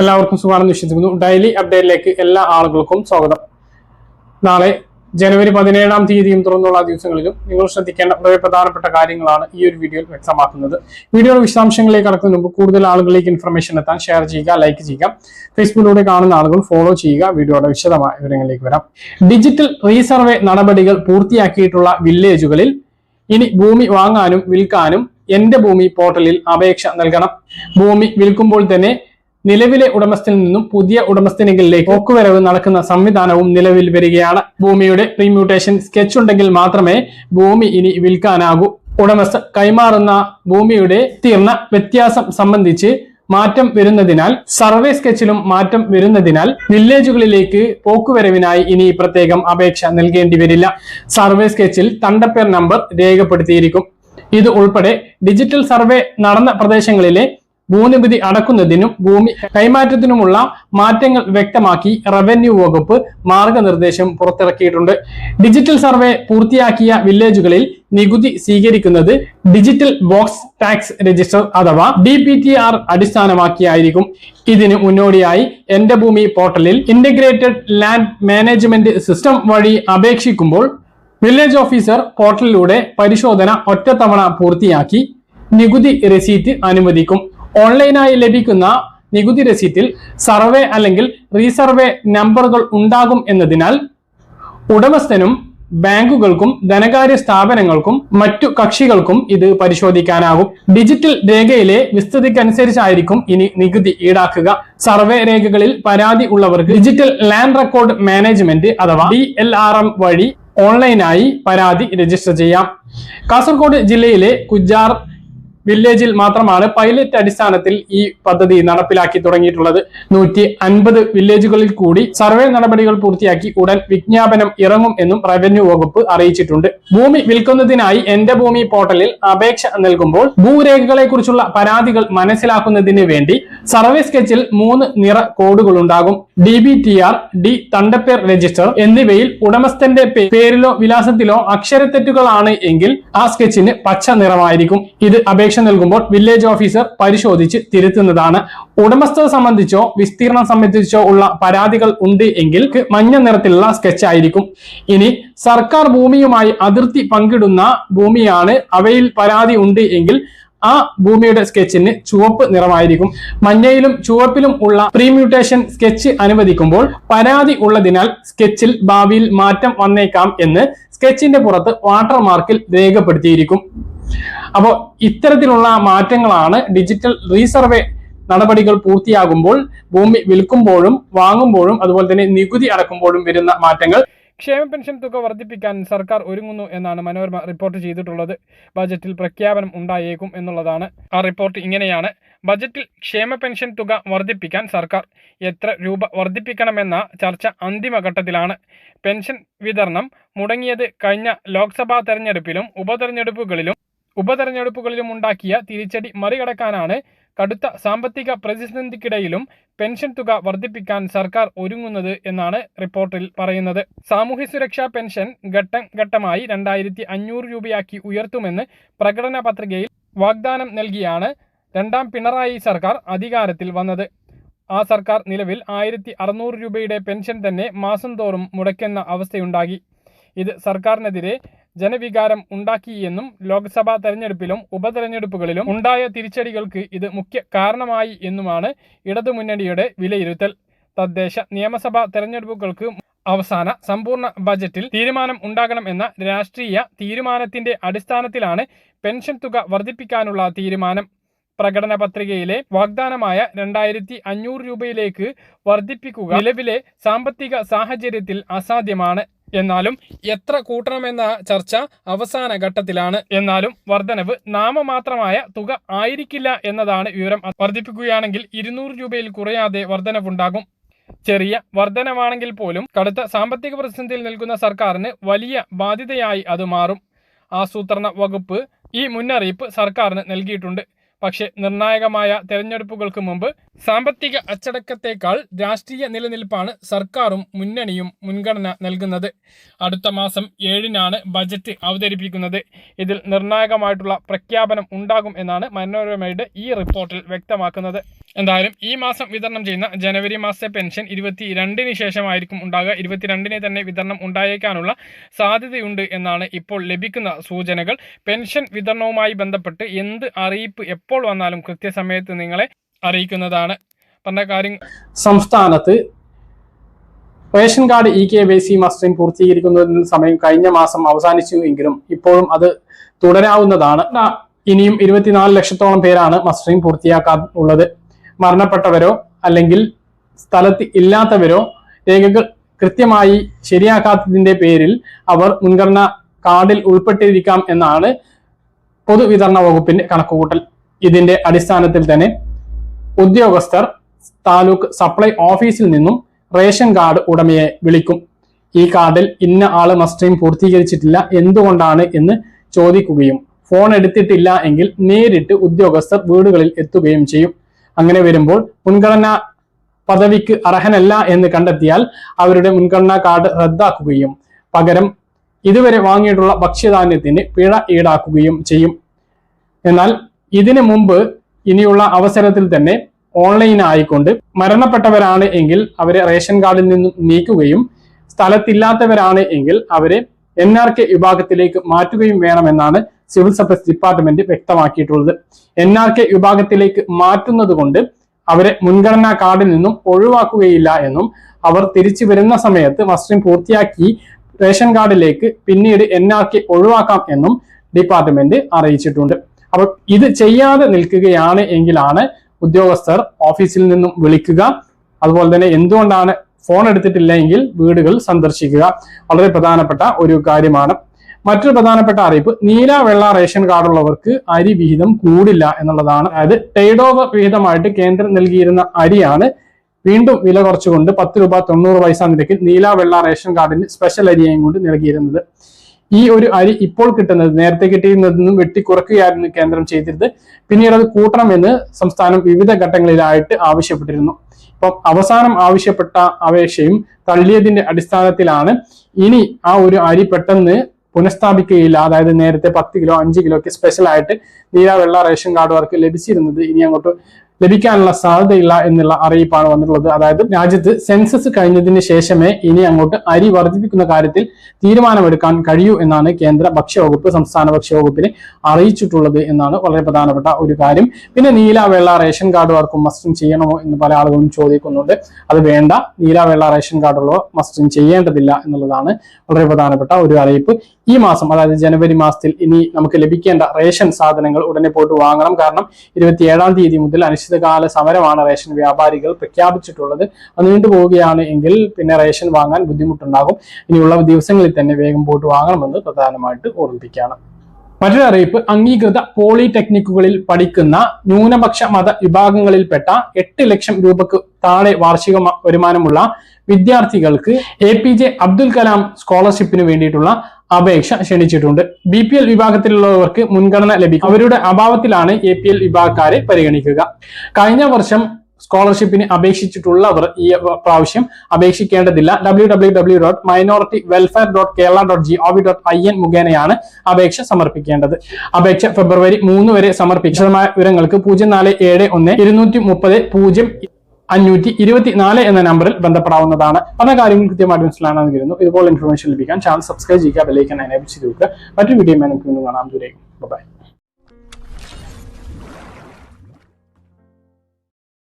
എല്ലാവർക്കും സുഖമാണെന്ന് വിശ്വസിക്കുന്നു. ഡെയിലി അപ്ഡേറ്റിലേക്ക് എല്ലാ ആളുകൾക്കും സ്വാഗതം. നാളെ ജനുവരി പതിനേഴാം തീയതിയും തുറന്നുള്ള ദിവസങ്ങളിലും നിങ്ങൾ ശ്രദ്ധിക്കേണ്ട വളരെ പ്രധാനപ്പെട്ട കാര്യങ്ങളാണ് ഈ ഒരു വീഡിയോയിൽ വ്യക്തമാക്കുന്നത്. വീഡിയോയുടെ വിശദാംശങ്ങളിലേക്ക് കടക്കുന്നതിന് മുമ്പ് കൂടുതൽ ആളുകളിലേക്ക് ഇൻഫർമേഷൻ എത്താൻ ഷെയർ ചെയ്യുക ലൈക്ക് ചെയ്യുക ഫേസ്ബുക്കിലൂടെ കാണുന്ന ആളുകൾ ഫോളോ ചെയ്യുക വീഡിയോയുടെ വിശദമായ വിവരങ്ങളിലേക്ക് വരാം. ഡിജിറ്റൽ റീസർവേ നടപടികൾ പൂർത്തിയാക്കിയിട്ടുള്ള വില്ലേജുകളിൽ ഇനി ഭൂമി വാങ്ങാനും വിൽക്കാനും എന്റെ ഭൂമി പോർട്ടലിൽ അപേക്ഷ നൽകണം. ഭൂമി വിൽക്കുമ്പോൾ തന്നെ നിലവിലെ ഉടമസ്ഥനിൽ നിന്നും പുതിയ ഉടമസ്ഥനികളിലേക്ക് പോക്കുവരവ് നടക്കുന്ന സംവിധാനവും നിലവിൽ വരികയാണ്. ഭൂമിയുടെ പ്രീമ്യൂട്ടേഷൻ സ്കെച്ച് ഉണ്ടെങ്കിൽ മാത്രമേ ഭൂമി ഇനി വിൽക്കാനാകൂ. ഉടമസ്ഥ കൈമാറുന്ന ഭൂമിയുടെ തീർന്ന വ്യത്യാസം സംബന്ധിച്ച് മാറ്റം വരുന്നതിനാൽ സർവേ സ്കെച്ചിലും മാറ്റം വരുന്നതിനാൽ വില്ലേജുകളിലേക്ക് പോക്കുവരവിനായി ഇനി പ്രത്യേകം അപേക്ഷ നൽകേണ്ടി വരില്ല. സർവേ സ്കെച്ചിൽ തണ്ടപ്പേർ നമ്പർ രേഖപ്പെടുത്തിയിരിക്കും. ഇത് ഉൾപ്പെടെ ഡിജിറ്റൽ സർവേ നടന്ന പ്രദേശങ്ങളിലെ ഭൂനികുതി അടക്കുന്നതിനും ഭൂമി കൈമാറ്റത്തിനുമുള്ള മാറ്റങ്ങൾ വ്യക്തമാക്കി റവന്യൂ വകുപ്പ് മാർഗനിർദ്ദേശം പുറത്തിറക്കിയിട്ടുണ്ട്. ഡിജിറ്റൽ സർവേ പൂർത്തിയാക്കിയ വില്ലേജുകളിൽ നികുതി സ്വീകരിക്കുന്നത് ഡിജിറ്റൽ ബോക്സ് ടാക്സ് രജിസ്റ്റർ അഥവാ ഡി പി ടി ആർ അടിസ്ഥാനമാക്കിയായിരിക്കും. ഇതിന് മുന്നോടിയായി എന്റെ ഭൂമി പോർട്ടലിൽ ഇന്റഗ്രേറ്റഡ് ലാൻഡ് മാനേജ്മെന്റ് സിസ്റ്റം വഴി അപേക്ഷിക്കുമ്പോൾ വില്ലേജ് ഓഫീസർ പോർട്ടലിലൂടെ പരിശോധന ഒറ്റത്തവണ പൂർത്തിയാക്കി നികുതി രസീറ്റ് അനുവദിക്കും. ഓൺലൈനായി ലഭിക്കുന്ന നികുതി രസീറ്റിൽ സർവേ അല്ലെങ്കിൽ റീസർവേ നമ്പറുകൾ ഉണ്ടാകും എന്നതിനാൽ ഉടമസ്ഥനും ബാങ്കുകൾക്കും ധനകാര്യ സ്ഥാപനങ്ങൾക്കും മറ്റു കക്ഷികൾക്കും ഇത് പരിശോധിക്കാനാകും. ഡിജിറ്റൽ രേഖയിലെ വിസ്തൃതിക്കനുസരിച്ചായിരിക്കും ഇനി നികുതി ഈടാക്കുക. സർവേ രേഖകളിൽ പരാതി ഉള്ളവർക്ക് ഡിജിറ്റൽ ലാൻഡ് റെക്കോർഡ് മാനേജ്മെന്റ് അഥവാ ഡി വഴി ഓൺലൈനായി പരാതി രജിസ്റ്റർ ചെയ്യാം. കാസർഗോഡ് ജില്ലയിലെ കുജാർ വില്ലേജിൽ മാത്രമാണ് പൈലറ്റ് അടിസ്ഥാനത്തിൽ ഈ പദ്ധതി നടപ്പിലാക്കി തുടങ്ങിയിട്ടുള്ളത്. നൂറ്റി അൻപത് വില്ലേജുകളിൽ കൂടി സർവേ നടപടികൾ പൂർത്തിയാക്കി ഉടൻ വിജ്ഞാപനം ഇറങ്ങും എന്നും റവന്യൂ വകുപ്പ് അറിയിച്ചിട്ടുണ്ട്. ഭൂമി വിൽക്കുന്നതിനായി എന്റെ ഭൂമി പോർട്ടലിൽ അപേക്ഷ നൽകുമ്പോൾ ഭൂരേഖകളെ കുറിച്ചുള്ള പരാതികൾ മനസ്സിലാക്കുന്നതിന് വേണ്ടി സർവേ സ്കെച്ചിൽ മൂന്ന് നിറ കോഡുകൾ ഉണ്ടാകും D B T R D തണ്ടപ്പേർ register എന്നിവയിൽ ഉടമസ്ഥന്റെ പേരിലോ വിലാസത്തിലോ അക്ഷരത്തെറ്റുകളാണ് എങ്കിൽ ആ സ്കെച്ചിന് പച്ച നിറമായിരിക്കും. ഇത് അപേക്ഷ നൽകുമ്പോൾ വില്ലേജ് ഓഫീസർ പരിശോധിച്ച് തിരുത്തുന്നതാണ്. ഉടമസ്ഥത സംബന്ധിച്ചോ വിസ്തീർണം സംബന്ധിച്ചോ ഉള്ള പരാതികൾ ഉണ്ട് എങ്കിൽ മഞ്ഞ നിറത്തിലുള്ള സ്കെച്ച് ആയിരിക്കും. ഇനി സർക്കാർ ഭൂമിയുമായി അതിർത്തി പങ്കിടുന്ന ഭൂമിയാണ് അവയിൽ പരാതി ഉണ്ട് എങ്കിൽ ആ ഭൂമിയുടെ സ്കെച്ചിന് ചുവപ്പ് നിറമായിരിക്കും. മഞ്ഞയിലും ചുവപ്പിലും ഉള്ള പ്രീമ്യൂട്ടേഷൻ സ്കെച്ച് അനുവദിക്കുമ്പോൾ പരാതി ഉള്ളതിനാൽ സ്കെച്ചിൽ ഭാവിയിൽ മാറ്റം വന്നേക്കാം എന്ന് സ്കെച്ചിന്റെ പുറത്ത് വാട്ടർമാർക്കിൽ രേഖപ്പെടുത്തിയിരിക്കും. അപ്പോൾ ഇത്തരത്തിലുള്ള മാറ്റങ്ങളാണ് ഡിജിറ്റൽ റീസർവേ നടപടികൾ പൂർത്തിയാകുമ്പോൾ ഭൂമി വിൽക്കുമ്പോഴും വാങ്ങുമ്പോഴും അതുപോലെ തന്നെ നികുതി അടക്കുമ്പോഴും വരുന്ന മാറ്റങ്ങൾ. ക്ഷേമ പെൻഷൻ തുക വർദ്ധിപ്പിക്കാൻ സർക്കാർ ഒരുങ്ങുന്നു എന്നാണ് മനോരമ റിപ്പോർട്ട് ചെയ്തിട്ടുള്ളത്. ബജറ്റിൽ പ്രഖ്യാപനം ഉണ്ടായേക്കും എന്നുള്ളതാണ് ആ റിപ്പോർട്ട് ഇങ്ങനെയാണ്. ബജറ്റിൽ ക്ഷേമ പെൻഷൻ തുക വർദ്ധിപ്പിക്കാൻ സർക്കാർ എത്ര രൂപ വർദ്ധിപ്പിക്കണമെന്ന ചർച്ച അന്തിമഘട്ടത്തിലാണ്. പെൻഷൻ വിതരണം മുടങ്ങിയത് കഴിഞ്ഞ ലോക്സഭാ തെരഞ്ഞെടുപ്പിലും ഉപതെരഞ്ഞെടുപ്പുകളിലും ഉപതെരഞ്ഞെടുപ്പുകളിലും ഉണ്ടാക്കിയ തിരിച്ചടി മറികടക്കാനാണ് കടുത്ത സാമ്പത്തിക പ്രതിസന്ധിക്കിടയിലും പെൻഷൻ തുക വർദ്ധിപ്പിക്കാൻ സർക്കാർ ഒരുങ്ങുന്നത് എന്നാണ് റിപ്പോർട്ടിൽ പറയുന്നത്. സാമൂഹ്യ സുരക്ഷാ പെൻഷൻ ഘട്ടം ഘട്ടമായി രണ്ടായിരത്തി അഞ്ഞൂറ് രൂപയാക്കി ഉയർത്തുമെന്ന് പ്രകടന പത്രികയിൽ വാഗ്ദാനം നൽകിയാണ് രണ്ടാം പിണറായി സർക്കാർ അധികാരത്തിൽ വന്നത്. ആ സർക്കാർ നിലവിൽ ആയിരത്തി അറുന്നൂറ് രൂപയുടെ പെൻഷൻ തന്നെ മാസം തോറും മുടക്കുന്ന അവസ്ഥയുണ്ടാകി ഇത് സർക്കാരിനെതിരെ ജനവികാരം ഉണ്ടാക്കിയെന്നും ലോക്സഭാ തെരഞ്ഞെടുപ്പിലും ഉപതെരഞ്ഞെടുപ്പുകളിലും ഉണ്ടായ തിരിച്ചടികൾക്ക് ഇത് മുഖ്യ കാരണമായി എന്നുമാണ് ഇടതുമുന്നണിയുടെ വിലയിരുത്തൽ. തദ്ദേശ നിയമസഭാ തെരഞ്ഞെടുപ്പുകൾക്ക് അവസാന സമ്പൂർണ ബജറ്റിൽ തീരുമാനം ഉണ്ടാകണമെന്ന രാഷ്ട്രീയ തീരുമാനത്തിന്റെ അടിസ്ഥാനത്തിലാണ് പെൻഷൻ തുക വർദ്ധിപ്പിക്കാനുള്ള തീരുമാനം. പ്രകടന പത്രികയിലെ വാഗ്ദാനമായ രണ്ടായിരത്തി അഞ്ഞൂറ് രൂപയിലേക്ക് വർദ്ധിപ്പിക്കുക നിലവിലെ സാമ്പത്തിക സാഹചര്യത്തിൽ അസാധ്യമാണ്. എന്നാലും എത്ര കൂട്ടണമെന്ന ചർച്ച അവസാന ഘട്ടത്തിലാണ്. എന്നാലും വർധനവ് നാമമാത്രമായ തുക ആയിരിക്കില്ല എന്നതാണ് വിവരം. വർദ്ധിപ്പിക്കുകയാണെങ്കിൽ ഇരുന്നൂറ് രൂപയിൽ കുറയാതെ വർധനവുണ്ടാകും. ചെറിയ വർധനമാണെങ്കിൽ പോലും കടുത്ത സാമ്പത്തിക പ്രതിസന്ധിയിൽ നിൽക്കുന്ന സർക്കാരിന് വലിയ ബാധ്യതയായി അത് മാറും. ആസൂത്രണ വകുപ്പ് ഈ മുന്നറിയിപ്പ് സർക്കാരിന് നൽകിയിട്ടുണ്ട്. പക്ഷേ നിർണായകമായ തെരഞ്ഞെടുപ്പുകൾക്ക് മുമ്പ് സാമ്പത്തിക അച്ചടക്കത്തേക്കാൾ രാഷ്ട്രീയ നിലനിൽപ്പാണ് സർക്കാരും മുന്നണിയും മുൻഗണന നൽകുന്നത്. അടുത്ത മാസം ഏഴിനാണ് ബജറ്റ് അവതരിപ്പിക്കുന്നത്. ഇതിൽ നിർണായകമായിട്ടുള്ള പ്രഖ്യാപനം ഉണ്ടാകും എന്നാണ് മനോരമയുടെ ഈ റിപ്പോർട്ടിൽ വ്യക്തമാക്കുന്നത്. എന്തായാലും ഈ മാസം വിതരണം ചെയ്യുന്ന ജനുവരി മാസത്തെ പെൻഷൻ ഇരുപത്തി രണ്ടിന് ശേഷമായിരിക്കും ഉണ്ടാകുക. ഇരുപത്തിരണ്ടിനെ തന്നെ വിതരണം ഉണ്ടായേക്കാനുള്ള സാധ്യതയുണ്ട് എന്നാണ് ഇപ്പോൾ ലഭിക്കുന്ന സൂചനകൾ. പെൻഷൻ വിതരണവുമായി ബന്ധപ്പെട്ട് എന്ത് അറിയിപ്പ് എപ്പോൾ വന്നാലും കൃത്യസമയത്ത് നിങ്ങളെ അറിയിക്കുന്നതാണ്. പറഞ്ഞ കാര്യം സംസ്ഥാനത്ത് ration card E K Y C mustering പൂർത്തീകരിക്കുന്നതിന് സമയം കഴിഞ്ഞ മാസം അവസാനിച്ചു എങ്കിലും ഇപ്പോഴും അത് തുടരാവുന്നതാണ്. ഇനിയും ഇരുപത്തിനാല് ലക്ഷത്തോളം പേരാണ് മസ്റ്ററിംഗ് പൂർത്തിയാക്കാൻ ഉള്ളത് മരണപ്പെട്ടവരോ അല്ലെങ്കിൽ സ്ഥലത്ത് ഇല്ലാത്തവരോ രേഖകൾ കൃത്യമായി ശരിയാക്കാത്തതിന്റെ പേരിൽ അവർ മുൻഗണന കാർഡിൽ ഉൾപ്പെട്ടിരിക്കാം എന്നാണ് പൊതുവിതരണ വകുപ്പിന്റെ കണക്കുകൂട്ടൽ. ഇതിന്റെ അടിസ്ഥാനത്തിൽ തന്നെ ഉദ്യോഗസ്ഥർ താലൂക്ക് സപ്ലൈ ഓഫീസിൽ നിന്നും റേഷൻ കാർഡ് ഉടമയെ വിളിക്കും. ഈ കാർഡിൽ ഇന്ന ആൾ മസ്റ്ററിംഗ് പൂർത്തീകരിച്ചിട്ടില്ല എന്തുകൊണ്ടാണ് എന്ന് ചോദിക്കുകയും ഫോൺ എടുത്തിട്ടില്ല എങ്കിൽ നേരിട്ട് ഉദ്യോഗസ്ഥർ വീടുകളിൽ എത്തുകയും ചെയ്യും. അങ്ങനെ വരുമ്പോൾ മുൻഗണനാ പദവിക്ക് അർഹനല്ല എന്ന് കണ്ടെത്തിയാൽ അവരുടെ മുൻഗണനാ കാർഡ് റദ്ദാക്കുകയും പകരം ഇതുവരെ വാങ്ങിയിട്ടുള്ള ഭക്ഷ്യധാന്യത്തിന് പിഴ ഈടാക്കുകയും ചെയ്യും. എന്നാൽ ഇതിനു മുമ്പ് ഇനിയുള്ള അവസരത്തിൽ തന്നെ ഓൺലൈൻ ആയിക്കൊണ്ട് മരണപ്പെട്ടവരാണ് എങ്കിൽ അവരെ റേഷൻ കാർഡിൽ നിന്നും നീക്കുകയും സ്ഥലത്തില്ലാത്തവരാണ് എങ്കിൽ അവരെ എൻ ആർ കെ വിഭാഗത്തിലേക്ക് മാറ്റുകയും വേണമെന്നാണ് സിവിൽ സപ്ലൈസ് ഡിപ്പാർട്ട്മെന്റ് വ്യക്തമാക്കിയിട്ടുള്ളത്. എൻ ആർ കെ വിഭാഗത്തിലേക്ക് മാറ്റുന്നത് കൊണ്ട് അവരെ മുൻഗണനാ കാർഡിൽ നിന്നും ഒഴിവാക്കുകയില്ല എന്നും അവർ തിരിച്ചു വരുന്ന സമയത്ത് വസ്ത്രം പൂർത്തിയാക്കി റേഷൻ കാർഡിലേക്ക് പിന്നീട് എൻ ആർ കെ ഒഴിവാക്കാം എന്നും ഡിപ്പാർട്ട്മെന്റ് അറിയിച്ചിട്ടുണ്ട്. അപ്പോൾ ഇത് ചെയ്യാതെ നിൽക്കുകയാണ് എങ്കിലാണ് ഉദ്യോഗസ്ഥർ ഓഫീസിൽ നിന്നും വിളിക്കുക. അതുപോലെ തന്നെ എന്തുകൊണ്ടാണ് ഫോൺ എടുത്തിട്ടില്ല എങ്കിൽ വീടുകൾ സന്ദർശിക്കുക? വളരെ പ്രധാനപ്പെട്ട ഒരു കാര്യമാണ്. മറ്റൊരു പ്രധാനപ്പെട്ട അറിയിപ്പ് നീല വെള്ള റേഷൻ കാർഡുള്ളവർക്ക് അരി വിഹിതം കൂടില്ല എന്നുള്ളതാണ്. അതായത് ടൈഡ് ഓവർ വിഹിതമായിട്ട് കേന്ദ്രം നൽകിയിരുന്ന അരിയാണ്. വീണ്ടും വില കുറച്ചുകൊണ്ട് പത്ത് രൂപ തൊണ്ണൂറ് പൈസ നിരക്കിൽ നീല വെള്ള റേഷൻ കാർഡിന് സ്പെഷ്യൽ അരിയായും കൊണ്ട് നൽകിയിരുന്നത്. ഈ ഒരു അരി ഇപ്പോൾ കിട്ടുന്നത് നേരത്തെ കിട്ടിയിരുന്നതിൽ നിന്നും വെട്ടിക്കുറക്കുകയായിരുന്നു കേന്ദ്രം ചെയ്തിരുന്നത്. പിന്നീട് അത് കൂട്ടണമെന്ന് സംസ്ഥാനം വിവിധ ഘട്ടങ്ങളിലായിട്ട് ആവശ്യപ്പെട്ടിരുന്നു. ഇപ്പം അവസാനം ആവശ്യപ്പെട്ട അപേക്ഷയും തള്ളിയതിന്റെ അടിസ്ഥാനത്തിലാണ് ഇനി ആ ഒരു അരി പെട്ടെന്ന് പുനഃസ്ഥാപിക്കുകയില്ല. അതായത് നേരത്തെ പത്ത് കിലോ അഞ്ച് കിലോ ഒക്കെ സ്പെഷ്യൽ ആയിട്ട് നീല വെള്ള റേഷൻ കാർഡുകാർക്ക് ലഭിച്ചിരുന്നത് ഇനി അങ്ങോട്ട് ലഭിക്കാനുള്ള സാധ്യതയില്ല എന്നുള്ള അറിയിപ്പാണ് വന്നിട്ടുള്ളത്. അതായത് രാജ്യത്ത് സെൻസസ് കഴിഞ്ഞതിന് ശേഷമേ ഇനി അങ്ങോട്ട് അരി വർദ്ധിപ്പിക്കുന്ന കാര്യത്തിൽ തീരുമാനമെടുക്കാൻ കഴിയൂ എന്നാണ് കേന്ദ്ര ഭക്ഷ്യവകുപ്പ് സംസ്ഥാന ഭക്ഷ്യവകുപ്പിനെ അറിയിച്ചിട്ടുള്ളത് എന്നാണ് വളരെ പ്രധാനപ്പെട്ട ഒരു കാര്യം. പിന്നെ നീല വെള്ള റേഷൻ കാർഡുകാർക്കും മസ്റ്ററിംഗ് ചെയ്യണമോ എന്ന് പല ആളുകളും ചോദിക്കുന്നുണ്ട്. അത് വേണ്ട. നീല വെള്ള റേഷൻ കാർഡുള്ളവർ മസ്റ്ററിംഗ് ചെയ്യേണ്ടതില്ല എന്നുള്ളതാണ് വളരെ പ്രധാനപ്പെട്ട ഒരു അറിയിപ്പ്. ഈ മാസം അതായത് ജനുവരി മാസത്തിൽ ഇനി നമുക്ക് ലഭിക്കേണ്ട റേഷൻ സാധനങ്ങൾ ഉടനെ പോയിട്ട് വാങ്ങണം. കാരണം ഇരുപത്തിയേഴാം തീയതി മുതൽ അനിശ്ചിതകാല സമരമാണ് റേഷൻ വ്യാപാരികൾ പ്രഖ്യാപിച്ചിട്ടുള്ളത്. അത് നീണ്ടുപോവുകയാണ് എങ്കിൽ പിന്നെ റേഷൻ വാങ്ങാൻ ബുദ്ധിമുട്ടുണ്ടാകും. ഇനിയുള്ള ദിവസങ്ങളിൽ തന്നെ വേഗം പോയിട്ട് വാങ്ങണമെന്ന് പ്രധാനമായിട്ട് ഓർമ്മിപ്പിക്കുകയാണ്. മറ്റൊരു അറിയിപ്പ് അംഗീകൃത പോളിടെക്നിക്കുകളിൽ പഠിക്കുന്ന ന്യൂനപക്ഷ മത വിഭാഗങ്ങളിൽപ്പെട്ട എട്ട് ലക്ഷം രൂപക്ക് താഴെ വാർഷിക വരുമാനമുള്ള വിദ്യാർത്ഥികൾക്ക് A P J Abdul Kalam സ്കോളർഷിപ്പിന് വേണ്ടിയിട്ടുള്ള അപേക്ഷ ക്ഷണിച്ചിട്ടുണ്ട്. ബി പി എൽ വിഭാഗത്തിലുള്ളവർക്ക് മുൻഗണന ലഭിക്കും. അവരുടെ അഭാവത്തിലാണ് എ പി എൽ വിഭാഗക്കാരെ പരിഗണിക്കുക. കഴിഞ്ഞ വർഷം സ്കോളർഷിപ്പിന് അപേക്ഷിച്ചിട്ടുള്ളവർ ഈ പ്രാവശ്യം അപേക്ഷിക്കേണ്ടതില്ല. W W W dot minority welfare dot Kerala dot G O V dot I N മുഖേനയാണ് അപേക്ഷ സമർപ്പിക്കേണ്ടത്. അപേക്ഷ ഫെബ്രുവരി മൂന്ന് വരെ സമർപ്പിച്ചതുമായ വിവരങ്ങൾക്ക് പൂജ്യം നാല് ഏഴ് ഒന്ന് ഇരുന്നൂറ്റി മുപ്പത് പൂജ്യം അഞ്ഞൂറ്റി ഇരുപത്തി നാല് എന്ന നമ്പറിൽ ബന്ധപ്പെടാവുന്നതാണ്. പല കാര്യങ്ങൾ കൃത്യമായിട്ട് മനസ്സിലാണെന്ന് കരുതുന്നു. ഇതുപോലെ ഇൻഫർമേഷൻ ലഭിക്കാൻ ചാനൽ സബ്സ്ക്രൈബ് ചെയ്യുക ബെല്ലൈക്കൻ എനേബിൾ ചെയ്ത് വെക്കുക. മറ്റൊരു വീഡിയോ നമുക്ക് വീണ്ടും കാണാം. ദൂരേക്കും ബൈ